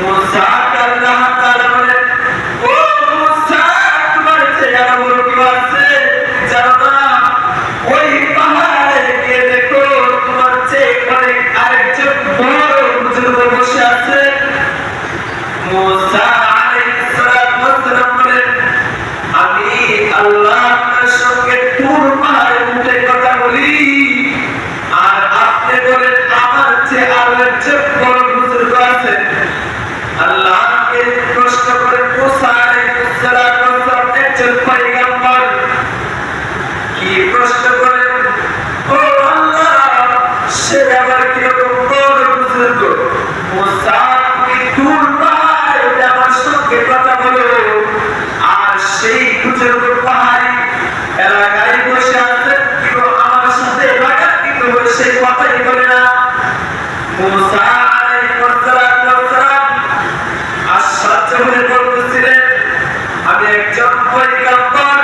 মুসা আল্লাহ তাআলা বলেন ও মুসা তোমার চেহারা বড় কি আছে জানো না ওই পাহাড়ে গিয়ে দেখো তোমার চেয়ে অনেক আরেকজন বড় বুজুর্গ বসে আছে মুসা আলাইহিস সালাম বলেন আমি আল্লাহ আপনার সঙ্গে তুর পাহাড়ে উঠে কথা বলি আর আপনি বলেন আমার চেয়ে আরও একজন বড় বুজুর্গ আছে আল্লাহকে প্রশ্ন করে মুসা আলাইহিস সালাম একজন পয়গম্বর কি প্রশ্ন করেন ও আল্লাহ আর সেই বসে আমার সাথে কথাই বলে না আলাইহিস সালাম আশ্চর্য হয়ে বলতেছিলেন আমি একজন পরিকল্পন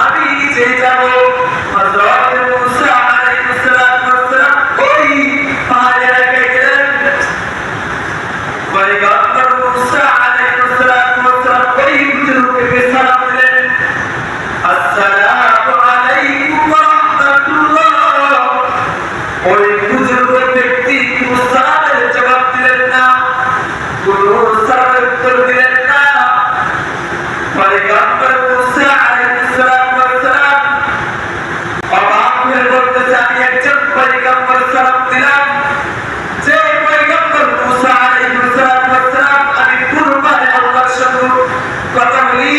আমি নিজে যাব হযরত মুসা আলাইহিস সালাম ওই পাহাড়ে রেখে গেলেন পরিকল্পন মুসা আলাইহিস সালাম ওই বুজুর্গকে সালাম দিলেন আসসালামু আলাইকুম ওয়া রাহমাতুল্লাহ ওই বুজুর্গ ব্যক্তি মুসার জবাব দিলেন না কোনো মুসার উত্তর দিলেন না পয়গম্বর মুসা আলাইহিস সালাম অবাক হয়ে বলতেছে আমি একজন পয়গম্বর সালাম দিলাম যে পয়গম্বর মুসা আলাইহিস সালাম আমি কুরবানে আল্লাহর সঙ্গে কথা বলি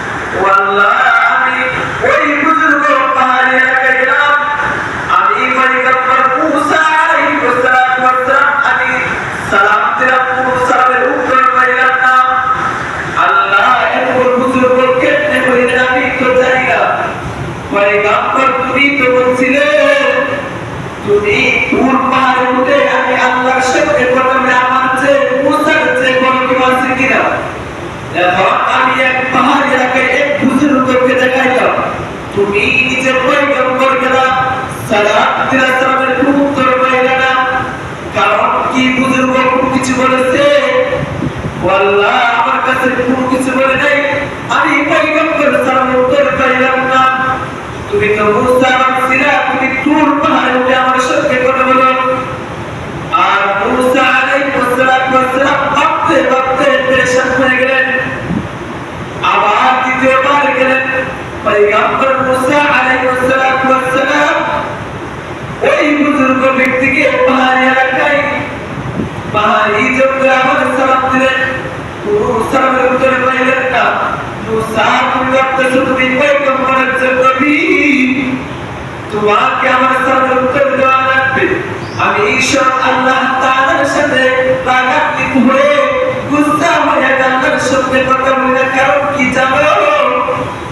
ওই বুজুর্গ পাহাড়ি উঠে আমি আল্লাহর কথা বলে আমার যে মুসার যে বড় কেউ আছে কিনা? আমি এক পাহাড় এলাকায় এক বুজুর্গকে দেখাইলাম তুমি নিজে পয়গম্বর গেলা সালাত সালামের কোনো উত্তর পাইলা না কারণ কি বুজুর্গ কোনো কিছু বলেছে? ওয়াল্লাহ, আমার কাছে কোনো কিছু বলে নাই। আমি পয়গম্বর সালামের উত্তর পাইলাম না। তুমি তো মুসা ছিলা তুমি তুর পাহাড়ে উঠে আমার সঙ্গে কথা বলো আর মুসা আলাইহিস সালাম ভাবতে ভাবতে পেরেশান হয়ে গেলেন আবার দ্বিতীয়বার গেলেন পয়গম্বর মুসা আলাইহিস সালাম ওই বুজুর্গ ব্যক্তিকে পাহাড়ি এলাকায়, পাহাড়ি জঙ্গলে আবার সালাম দিলেন। কোনো সালামের উত্তরে পাইলেন না, মুসা ভাবতেছো তুমি পয়গম্বরের যে নবী তোমাকে আমার সালামের উত্তর দেওয়া লাগবে। আমি ঈশ্বর আল্লাহ তাআলার সাথে লাগান্বিত হয়ে গুস্সা হয়ে আল্লাহর সঙ্গে কথা বলি না কারণ কি জানো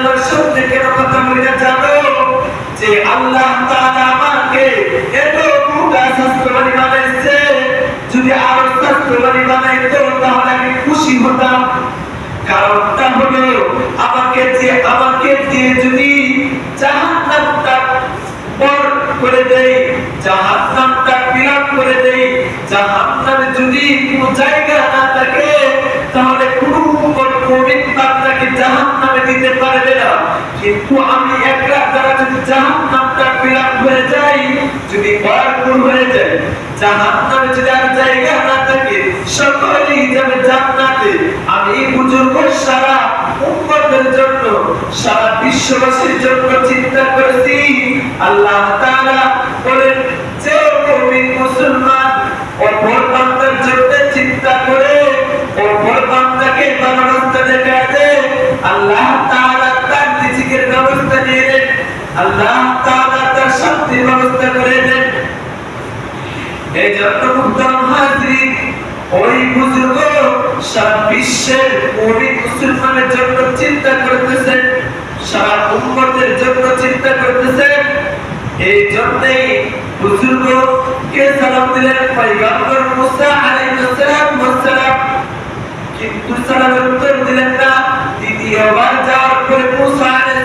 আল্লাহর কেন কথা বলি জানো যে আল্লাহ তাআলা আমাকে এত মোটা স্বাস্থ্যবানী বানাইছে, যদি আরও স্বাস্থ্যবানী বানাইতো, তাহলে আমি খুশি হতাম। কারণটা হলো, আমাকে যে আমাকে যে যদি জাহান্নামটা পর করে দেই জাহান্নামটা বিলাপ করে দেই জাহান্নামে যদি কোনো জায়গা থাকে তাহলে কোনো মুমিন বান্দাকে জাহান্নাম নামে দিতে পারবে না কিন্তু আমি এক রাত দ্বারা যদি জাহান নামটা ফিলাপ হয়ে যাই, যদি ভরপুর হয়ে যায় জাহান নামে যদি আর জায়গা না থাকে, সকলেই যাবে জান্নাতে। আমি এই বুজুর্গ সারা উম্মতের জন্য, সারা বিশ্ববাসীর জন্য চিন্তা করেছি। আল্লাহ তাআলা বলেন, যে মুমিন মুসলমান অপর বান্দার জন্য চিন্তা করে বান্দাকে ভালো রাস্তা দেখায় দেয়। আল্লাহ তাআলা ব্যবস্থা নিয়ে দেন আল্লাহ তাআলা তার শান্তির ব্যবস্থা করে দেন। এই জন্য মুহতারাম ওই বুজুর্গ সারা বিশ্বের মুমিন মুসলমানের জন্য চিন্তা করতেছেন সারা উম্মতের জন্য চিন্তা করতেছেন এই জন্যই বুজুর্গ কে সালাম দিলেন? পয়গম্বর মুসা আলাইহিস সালাম। কিন্তু সালামের উত্তর দিলেন না। দ্বিতীয়বার যাওয়ার পরে মুসা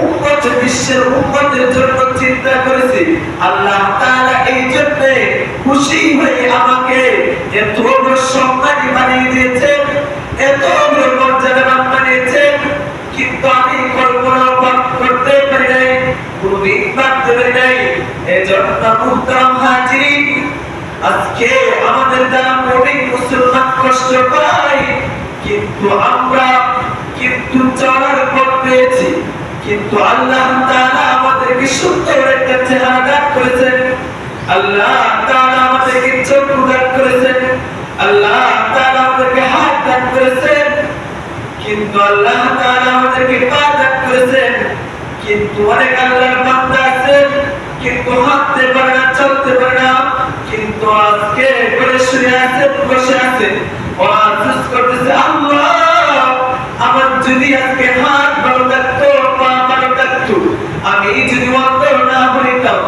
উম্মত বিশ্বের উম্মতের জন্য চিন্তা করেছি। আল্লাহ তাআলা এই জন্য খুশি হয়ে আমাকে এত বড় সম্মানী বানিয়ে দিয়েছেন এত বড় মর্যাদাবান বানিয়েছেন কিন্তু আমি কল্পনা করতে পারি নাই, কোনদিন ভাবতে পারি নাই, এজন্য মুহতারাম হাজিরিন আজকে আমাদের দ্বারা অনেক মুসলমান কষ্ট পাই কিন্তু আমরা কিন্তু চলার পথ পেয়েছি। কিন্তু আল্লাহ তাআলা আমাদেরকে সুন্দর একটা চেহারা দান করেছেন আল্লাহ তাআলা আমাদেরকে চক্ষু দান করেছেন আল্লাহ তাআলা আমাদেরকে হাত দান করেছেন কিন্তু আল্লাহ তাআলা আমাদেরকে পা দান করেছেন কিন্তু অনেক আল্লাহর বান্দা আছেন কিন্তু হাঁটতে পারে না, চলতে পারে না। কিন্তু আজকে করে শুয়ে আছে, বসে আছে। ও আফসোস করতেছে, আল্লাহ, আমার যদি আজকে হাত ভালো থাকতো পা ভালো থাকতো আমি যদি অন্ধ না হইতাম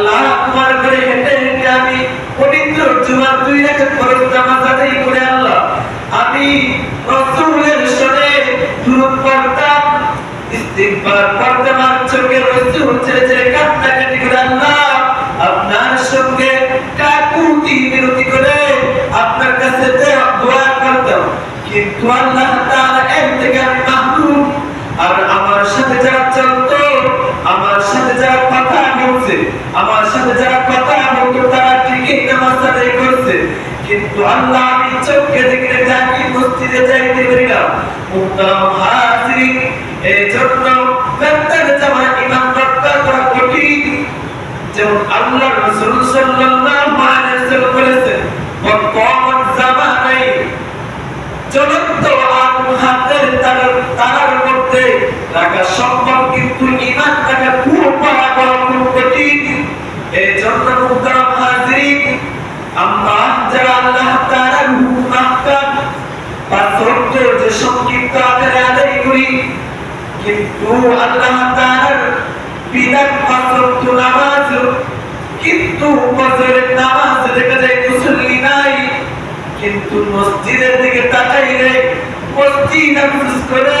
আল্লাহ তোমার করে হেঁটে হেঁটে আমি পবিত্র জুমার দুই রাখাত ফরজ নামাজ আদায় করে আল্লাহ আমি রাসূলের সনে দুরূদ পড়তাম, ইস্তিগফার পড়তাম, আর চোখের অশ্রু ছেড়ে ছেড়ে কান্নাকাটি করে আল্লাহ আপনার সঙ্গে কাকুতি বিরতি করে আপনার কাছে দোয়া করতাম। কিন্তু আল্লাহ তাআলা এর থেকে আমি মাহরুম। আর আমার সাথে যারা চলতো, আমার সাথে যারা কথা বলছে আমার সাথে যারা কথা বলতো, তারা ঠিকই নামাজ আদায় করছে। কিন্তু আল্লাহ আমি চোখে দেখে জানি মসজিদে যাইতে পারি না। মুহতারাম হাজিরিন এই জন্য বেতার জামা ইমাম রক্ষা করা কঠিন। যেমন আল্লাহ রাসূল সাল্লাল্লাহু আলাইহি ওয়াসাল্লাম বলেছেন, বর্তমান জামানায় জ্বলন্ত আগুন হাতের তারার মধ্যে রাখা সম্ভব কিন্তু ইমান রাখা পুরো পারা করা খুব কঠিন। এই জন্য মুহতারাম হাজিরিন আমরা যারা আল্লাহ তাআলার হুকুম আহকাম ওয়াক্ত যে সংক্ষিপ্ত আকারে আদায় করি, কিন্তু আল্লাহ তাআলার বিধান ওয়াক্ত নামাজ, কিন্তু ফজরের নামাজ দেখা যায় মুসল্লি নাই, কিন্তু মসজিদের দিকে তাকাইলে মসজিদ আফসোস করে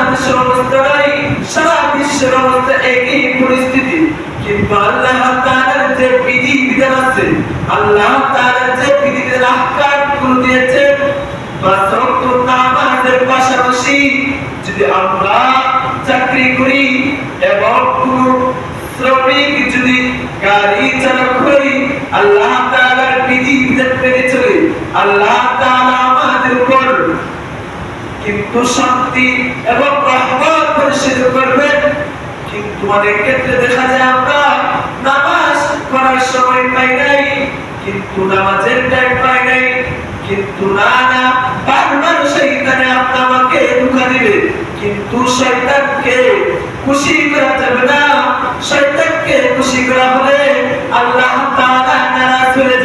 বাংলাদেশের অবস্থা নাই, সারা বিশ্বের অবস্থা একই পরিস্থিতি। কিন্তু আল্লাহ তাআলার যে বিধি বিধান আছে, আল্লাহ তাআলার যে বিধি বিধান আহকামগুলো দিয়েছেন পাঁচ ওয়াক্ত নামাজের পাশাপাশি যদি আমরা চাকরি করি এবং কোন শ্রমিক যদি গাড়ি চালক হই, আল্লাহ তাআলার বিধি বিধান মেনে চলে। আল্লাহ তাআলা আমাদের উপর কিন্তু শান্তি এবং রহমত পরিচিত করবে। কিন্তু অনেক ক্ষেত্রে দেখা যায় আমরা নামাজ পড়ার সময় পাই নাই, কিন্তু নামাজের টাইম পাই নাই। কিন্তু না না, বারবার সেইখানে আপনাকে ধোকা দিবে। কিন্তু শয়তানকে খুশি করা যাবে না। শয়তানকে খুশি করা হলে আল্লাহ তাআলা নারাজ হয়ে